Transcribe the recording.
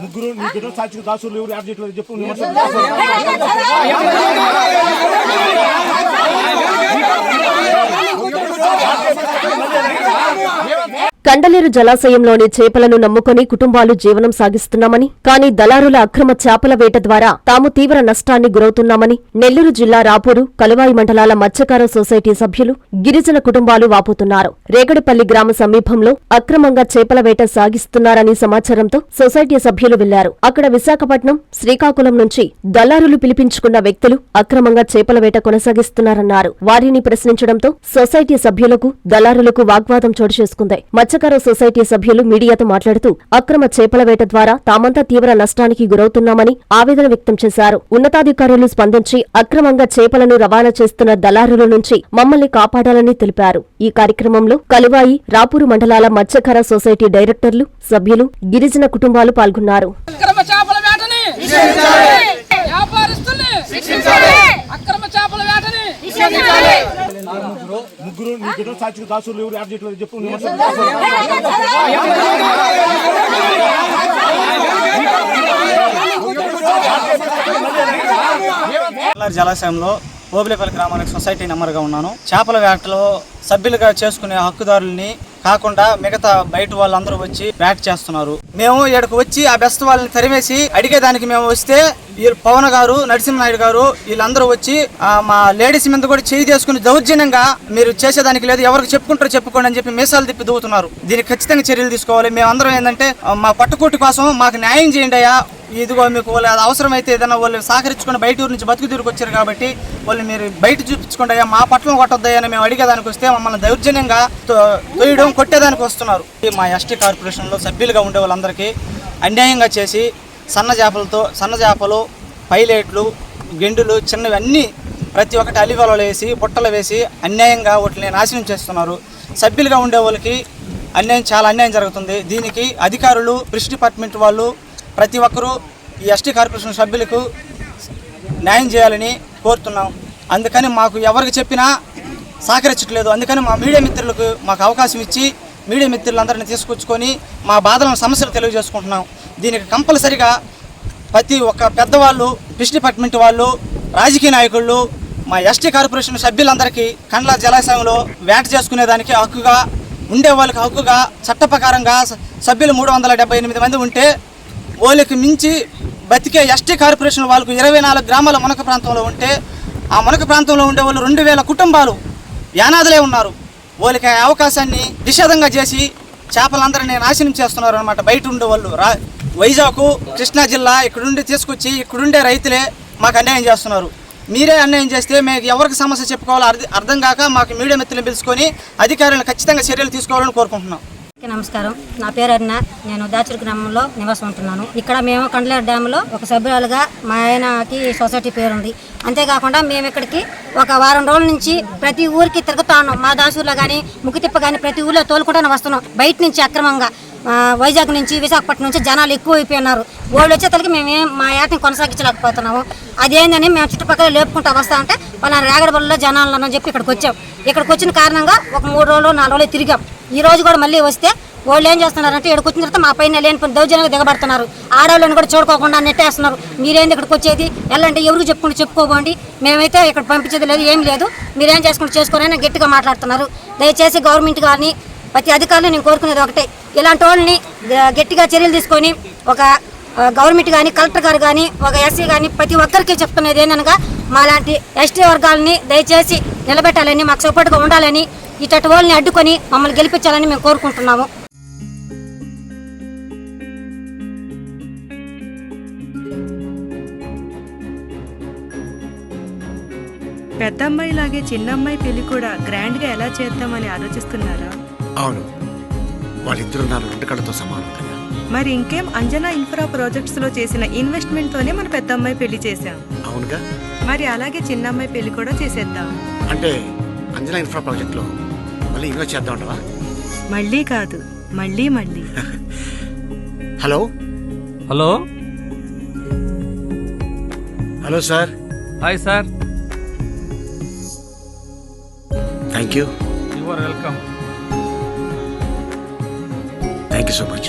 ముగ్గురు ముగ్గురు సాక్షి దాసులు ఎవరు యాడ్ చేయట్లేదు? చెప్పు నిమిషం కండలేరు జలాశయంలోని చేపలను నమ్ముకుని కుటుంబాలు జీవనం సాగిస్తున్నామని కానీ దళారుల అక్రమ చేపల వేట ద్వారా తాము తీవ్ర నష్టాన్ని గురవుతున్నామని నెల్లూరు జిల్లా రాపూరు కలువాయి మండలాల మత్స్యకార సొసైటీ సభ్యులు గిరిజన కుటుంబాలు వాపోతున్నారు. రేగడిపల్లి గ్రామ సమీపంలో అక్రమంగా చేపల వేట సాగిస్తున్నారని సమాచారంతో సొసైటీ సభ్యులు వెళ్ళారు. అక్కడ విశాఖపట్నం శ్రీకాకుళం నుంచి దళారులు పిలిపించుకున్న వ్యక్తులు అక్రమంగా చేపల వేట కొనసాగిస్తున్నారన్నారు. వారిని ప్రశ్నించడంతో సొసైటీ సభ్యులకు దళారులకు వాగ్వాదం చోటు చేసుకుంది. మత్స్యకార సొసైటీ సభ్యులు మీడియాతో మాట్లాడుతూ అక్రమ చేపల వేట ద్వారా తామంతా తీవ్ర నష్టానికి గురవుతున్నామని ఆవేదన వ్యక్తం చేశారు. ఉన్నతాధికారులు స్పందించి అక్రమంగా చేపలను రవాణా చేస్తున్న దళారుల నుంచి మమ్మల్ని కాపాడాలని తెలిపారు. ఈ కార్యక్రమంలో కలువాయి రాపూరు మండలాల మత్స్యకార సొసైటీ డైరెక్టర్లు సభ్యులు గిరిజన కుటుంబాలు పాల్గొన్నారు అక్రమ చేపల వేటని వ్యాపారస్తుల్ని అక్రమ చేపల వేటని ముగ్గురు సాక్షి దాసులు ఎవరు యాడ్ చేయట్లేదు చెప్పు జలాశయంలో ఓబిలేపల్లి గ్రామానికి సొసైటీ నెంబర్గా ఉన్నాను. చేపల వేటలో సభ్యులుగా చేసుకునే హక్కుదారుల్ని కాకుండా మిగతా బయట వాళ్ళందరూ వచ్చి వేట చేస్తున్నారు. మేము ఇక్కడికి వచ్చి ఆ బెస్ట్ వాళ్ళని తరిమేసి అడిగేదానికి మేము వస్తే వీళ్ళు పవన్ గారు నరసింహనాయుడు గారు వీళ్ళందరూ వచ్చి మా లేడీస్ మీద కూడా చేయి చేసుకుని దౌర్జన్యంగా మీరు చేసేదానికి లేదు ఎవరికి చెప్పుకుంటారో చెప్పుకోండి అని చెప్పి మీసాలు తిప్పి దూగుతున్నారు దీనికి ఖచ్చితంగా చర్యలు తీసుకోవాలి. మేము అందరం ఏంటంటే మా పట్టుకోటి కోసం మాకు న్యాయం చేయండి అయ్యా. ఇదిగో మీకు వాళ్ళు అవసరమైతే ఏదైనా వాళ్ళు సహకరించుకుని బయట ఊరు నుంచి బతుకు తిరిగి వచ్చారు కాబట్టి వాళ్ళు మీరు బయట చూపించుకోండి అయ్యా. మా పట్ల కొట్టొద్దయ్యా అని మేము అడిగేదానికి వస్తే మమ్మల్ని దౌర్జన్యంగా తో- తోయడం కొట్టేదానికి వస్తున్నారు. ఈ మా ఎస్టీ కార్పొరేషన్లో సభ్యులుగా ఉండే వాళ్ళందరికీ అన్యాయంగా చేసి సన్న చేపలతో సన్న చేపలు పైలెట్లు గెండులు చిన్నవి అన్నీ ప్రతి ఒక్కటి అలివలలో వేసి బుట్టలు వేసి అన్యాయంగా వాటిని నాశనం చేస్తున్నారు. సభ్యులుగా ఉండే వాళ్ళకి అన్యాయం చాలా అన్యాయం జరుగుతుంది. దీనికి అధికారులు ఫిష్ డిపార్ట్మెంట్ వాళ్ళు ప్రతి ఒక్కరూ ఈ ఎస్టీ కార్పొరేషన్ సభ్యులకు న్యాయం చేయాలని కోరుతున్నాం. అందుకని మాకు ఎవరికి చెప్పినా సహకరించట్లేదు. అందుకని మా మీడియా మిత్రులకు మాకు అవకాశం ఇచ్చి మీడియా మిత్రులందరినీ తీసుకొచ్చుకొని మా బాధలను సమస్యలు తెలియజేసుకుంటున్నాం. దీనికి కంపల్సరిగా ప్రతి ఒక్క పెద్దవాళ్ళు ఫిష్ డిపార్ట్మెంట్ వాళ్ళు రాజకీయ నాయకులు మా ఎస్టీ కార్పొరేషన్ సభ్యులందరికీ కండ్ల జలాశయంలో వేట చేసుకునేదానికి హక్కుగా ఉండే వాళ్ళకి హక్కుగా చట్ట ప్రకారంగా స- సభ్యులు మూడు వందల డెబ్బై ఎనిమిది మంది ఉంటే వాళ్ళకి మించి బతికే ఎస్టీ కార్పొరేషన్ వాళ్ళకు ఇరవై నాలుగు గ్రామాల మునక ప్రాంతంలో ఉంటే ఆ మునక ప్రాంతంలో ఉండే వాళ్ళు రెండు వేల కుటుంబాలు యానాదులే ఉన్నారు. వాళ్ళకి ఆ అవకాశాన్ని నిషేధంగా చేసి చేపలందరినీ నాశనం చేస్తున్నారు అనమాట బయట ఉండే వాళ్ళు. రా వైజాగ్ కృష్ణా జిల్లా ఇక్కడుండి తీసుకొచ్చి ఇక్కడుండే రైతులే మాకు అన్యాయం చేస్తున్నారు. మీరే అన్యాయం చేస్తే మీకు ఎవరికి సమస్య చెప్పుకోవాలో అర్థం అర్థం కాక మాకు మీడియా మిత్రులను పిలుచుకొని అధికారులను ఖచ్చితంగా చర్యలు తీసుకోవాలని కోరుకుంటున్నాం. నమస్కారం. నా పేరు అరుణ. నేను దాచురు గ్రామంలో నివాసం ఉంటున్నాను. ఇక్కడ మేము కండలేరు డ్యాంలో ఒక సభ్యురాలుగా మా ఆయనకి సొసైటీ పేరుంది. అంతేకాకుండా మేము ఇక్కడికి ఒక వారం రోజుల నుంచి ప్రతి ఊరికి తిరుగుతా ఉన్నాం. మా దాచూరులో కానీ ముక్కితిప్ప కానీ ప్రతి ఊర్లో తోలుకుంటానే వస్తున్నాం. బయట నుంచి అక్రమంగా వైజాగ్ నుంచి విశాఖపట్నం నుంచి జనాలు ఎక్కువ అయిపోయినారు వాళ్ళు వచ్చేతలకి మేము మా ఏటని కొనసాగించలేకపోతున్నాము. అదేందని మేము చుట్టుపక్కల లేపుకుంటూ వస్తా ఉంటే వాళ్ళ రేగడబల్లో జనాలు అని చెప్పి ఇక్కడికి వచ్చాం. ఇక్కడికి వచ్చిన కారణంగా ఒక మూడు రోజులు నాలుగు రోజులు తిరిగాం. ఈ రోజు కూడా మళ్ళీ వస్తే వాళ్ళు ఏం చేస్తున్నారంటే ఇక్కడికి వచ్చిన తర్వాత మా పైన లేని దౌర్జన్యంగా దిగబడుతున్నారు. ఆడవాళ్ళని కూడా చూడుకోకుండా నెట్టేస్తున్నారు. మీరేంది ఇక్కడికి వచ్చేది? వెళ్ళండి ఎవరికి చెప్పుకుంటూ చెప్పుకోబోండి. మేమైతే ఇక్కడ పంపించేది లేదు ఏం లేదు. మీరేం చేసుకుంటూ చేసుకోరని గట్టిగా మాట్లాడుతున్నారు. దయచేసి గవర్నమెంట్ కానీ ప్రతి అధికారులు నేను కోరుకునేది ఒకటే. ఇలాంటి వాళ్ళని గట్టిగా చర్యలు తీసుకొని ఒక గవర్నమెంట్ కానీ కలెక్టర్ గారు కానీ ఒక ఎస్సీ కానీ ప్రతి ఒక్కరికి చెప్తున్నది ఏంటనగా మాలాంటి ఎస్టీ వర్గాలని దయచేసి నిలబెట్టాలని మాకు సపోర్ట్గా ఉండాలని ఇటు వాళ్ళని అడ్డుకొని మమ్మల్ని గెలిపించాలని మేము కోరుకుంటున్నాము. పెద్దమ్మాయి లాగే చిన్నమ్మాయి పెళ్ళి కూడా గ్రాండ్గా ఎలా చేద్దామని ఆలోచిస్తున్నారా? అవును. వాళ్ళిద్దరూ నా రెండు కళ్ళతో సమానం కదా. మరి ఇంకేం అంజనా ఇన్ఫ్రా ప్రాజెక్ట్స్లో చేసిన ఇన్వెస్ట్మెంట్ తోనే మన పెద్దమ్మాయి పెళ్ళి చేశాం. అవునుగా. మరి అలాగే చిన్నమ్మాయి పెళ్ళి కూడా చేసేద్దాం. అంటే అంజనా ఇన్ఫ్రా ప్రాజెక్ట్లో మళ్ళీ ఇన్వెస్ట్ చేద్దాం అంటవా? మళ్ళీ కాదు మళ్ళీ మళ్ళీ. Hello? Hello? Hello sir. Hi sir. Thank you you are welcome thank you so much